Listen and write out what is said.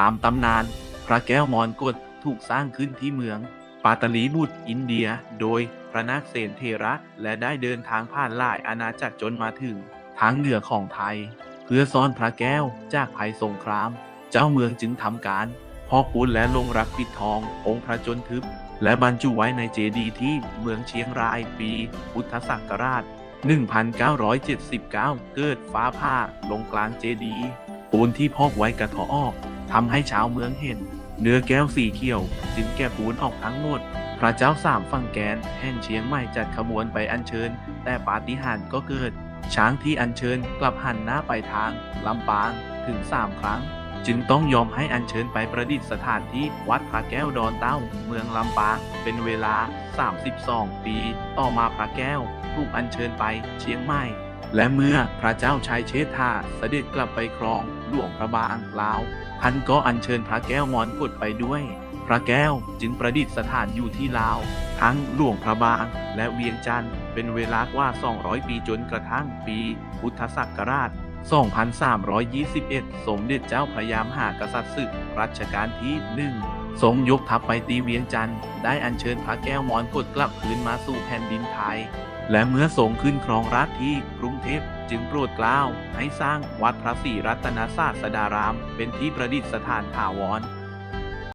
ตามตำนาน พระแก้วมรกตถูกสร้างขึ้นที่เมือง ปาตลีบุตรอินเดีย โดยพระนาคเษนเทระและได้เดินทางผ่านหลายอาณาจักรจนมาถึงทางเหนือของไทย เพื่อซ่อนพระแก้วจากภัยสงคราม เจ้าเมืองจึงทำการพอกพูนและลงรักปิดทอง องค์พระจนทึบ และบรรจุไว้ในเจดีย์ที่เมืองเชียงรายปี พุทธศักราช 1979 เกิดฟ้าผ่าลงกลางเจดีย์ ปูนที่พอกไว้กระเทาะออกทำให้ชาวเมืองเห็น เนื้อแก้วสีเขียวจึงแก้ปูนออกทั้งหมด พระเจ้าสามฝั่งแกนแห่งเชียงใหม่จัดขบวนไปอัญเชิญ แต่ปาฏิหาริย์ก็เกิด ช้างที่อัญเชิญกลับหันหน้าไปทางลำปางถึงสามครั้ง จึงต้องยอมให้อัญเชิญไปประดิษฐานที่วัดพระแก้วดอนเต้า เมืองลำปางเป็นเวลา 32 ปี ต่อมาพระแก้วถูกอัญเชิญไปเชียงใหม่ และเมื่อพระเจ้าชัยเชษฐาเสด็จกลับไปครองหลวงพระบางลาวท่านก็อัญเชิญพระแก้วมรกตไปด้วย พระแก้วจึงประดิษฐานอยู่ที่ลาว ทั้งหลวงพระบางและเวียงจันทร์เป็นเวลากว่า 200 ปีจนกระทั่งปีพุทธศักราช 2321 สมเด็จเจ้าพระยามหากษัตริย์ศึกรัชกาลที่หนึ่งทรงยกทัพไปตีเวียงจันทร์ได้อัญเชิญพระแก้วมรกตกลับคืนมาสู่แผ่นดินไทย และเมื่อทรงขึ้นครองราชที่กรุง เทพ จึงโปรดเกล้าให้สร้างวัดพระศรีรัตนศาสดาราม เป็นที่ประดิษฐานถาวร